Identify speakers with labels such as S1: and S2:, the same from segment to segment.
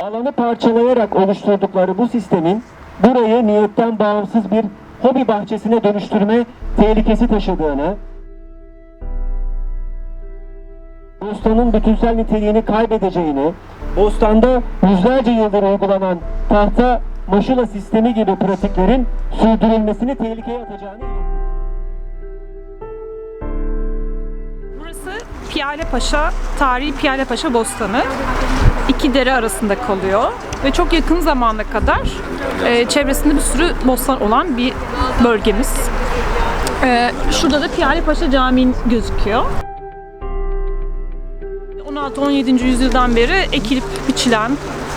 S1: Alanı parçalayarak oluşturdukları bu sistemin burayı niyetten bağımsız bir hobi bahçesine dönüştürme tehlikesi taşıdığını, bostanın bütünsel niteliğini kaybedeceğini, bostanda yüzlerce yıldır uygulanan tahta maşula sistemi gibi pratiklerin sürdürülmesini tehlikeye atacağını.
S2: Burası Piyale Paşa, tarihi Piyale Paşa Bostanı. İki dere arasında kalıyor ve çok yakın zamana kadar e, çevresinde bir sürü bostan olan bir bölgemiz. E, şurada da Piyale Paşa Camii gözüküyor. 16-17. yüzyıldan beri ekilip biçilen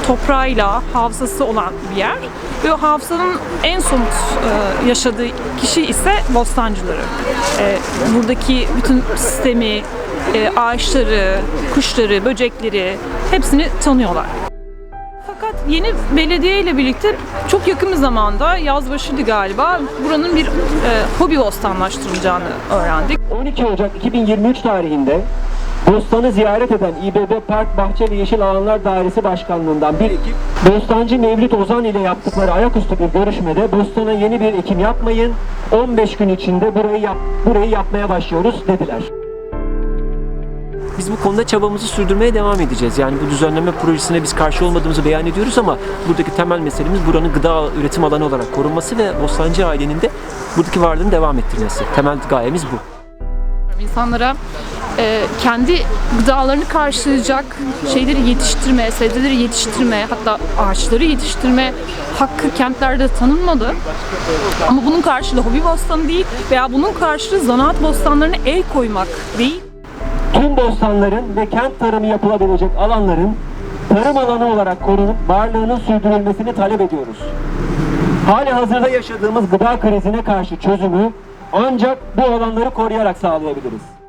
S2: toprağıyla hafızası olan bir yer. Ve o hafızanın en somut e, yaşadığı kişi ise bostancıları. E, buradaki bütün sistemi, e, ağaçları, kuşları, böcekleri hepsini tanıyorlar. Fakat yeni belediye ile birlikte çok yakın bir zamanda yaz başıydı galiba buranın bir e, hobi bostanlaştırılacağını öğrendik.
S1: 12 Ocak 2023 tarihinde Bostanı ziyaret eden İBB Park Bahçe ve Yeşil Alanlar Dairesi Başkanlığından bir ekip Bostancı Mevlüt Ozan ile yaptıkları ayaküstü bir görüşmede Bostan'a yeni bir ekim yapmayın 15 gün içinde burayı yap, burayı yapmaya başlıyoruz dediler.
S3: Biz bu konuda çabamızı sürdürmeye devam edeceğiz. Yani bu düzenleme projesine biz karşı olmadığımızı beyan ediyoruz ama buradaki temel meselemiz buranın gıda üretim alanı olarak korunması ve Bostancı ailenin de buradaki varlığını devam ettirmesi. Temel gayemiz bu.
S2: İnsanlara e, kendi gıdalarını karşılayacak şeyleri yetiştirme, sebzeleri yetiştirme, hatta ağaçları yetiştirme hakkı kentlerde tanınmadı. Ama bunun karşılığı hobi bostanı değil veya bunun karşılığı zanaat bostanlarına el koymak değil.
S1: Tüm bostanların ve kent tarımı yapılabilecek alanların tarım alanı olarak korunup varlığının sürdürülmesini talep ediyoruz. Hali hazırda yaşadığımız gıda krizine karşı çözümü ancak bu alanları koruyarak sağlayabiliriz.